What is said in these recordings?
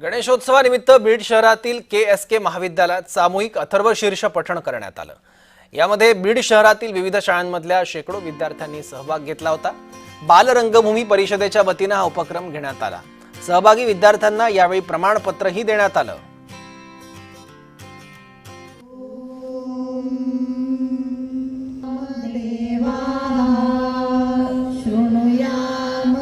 गणेशोत्सवानिमित्त बीड शहरातील के एस के महाविद्यालयात सामूहिक अथर्व शीर्ष पठण करण्यात आलं. यामध्ये बीड शहरातील विविध शाळांमधल्या शेकडो विद्यार्थ्यांनी सहभाग घेतला होता. बालरंगभूमी परिषदेच्या वतीनं हा उपक्रम घेण्यात आला. सहभागी विद्यार्थ्यांना यावेळी प्रमाणपत्रही देण्यात आलं. शृणुयाम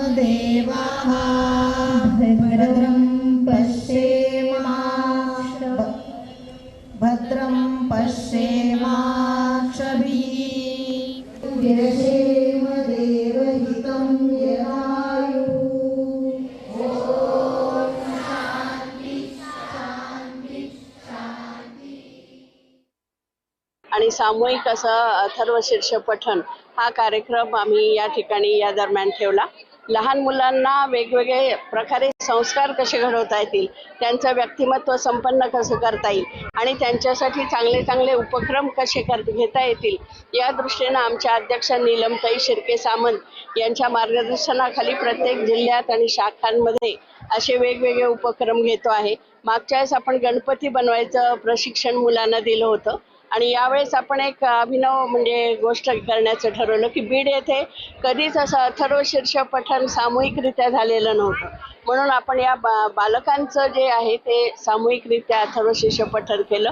पश्येमाक्षभिः देवहितं यदायु आणि सामूहिक असं अथर्व शीर्ष पठण हा कार्यक्रम आम्ही या ठिकाणी या दरम्यान ठेवला. लहान मुलांना वेगवेगळे प्रकारे संस्कार कसे घडवता येतील त्यांचं व्यक्तिमत्व संपन्न कसं करता येईल आणि त्यांच्यासाठी चांगले चांगले उपक्रम कसे कर घेता येतील या दृष्टीनं आमच्या अध्यक्ष नीलमताई शिर्के सामंत यांच्या मार्गदर्शनाखाली प्रत्येक जिल्ह्यात आणि शाखांमध्ये असे वेगवेगळे उपक्रम घेतो आहे. मागच्या वेळेस आपण गणपती बनवायचं प्रशिक्षण मुलांना दिलं होतं. आणि यावेळेस आपण एक अभिनव म्हणजे गोष्ट करण्याचं ठरवलं की बीड येथे कधीच असं अथर्व शीर्ष पठण सामूहिकरित्या झालेलं नव्हतं. म्हणून आपण या बा बालकांचं जे आहे ते सामूहिकरित्या अथर्व शीर्ष पठण केलं.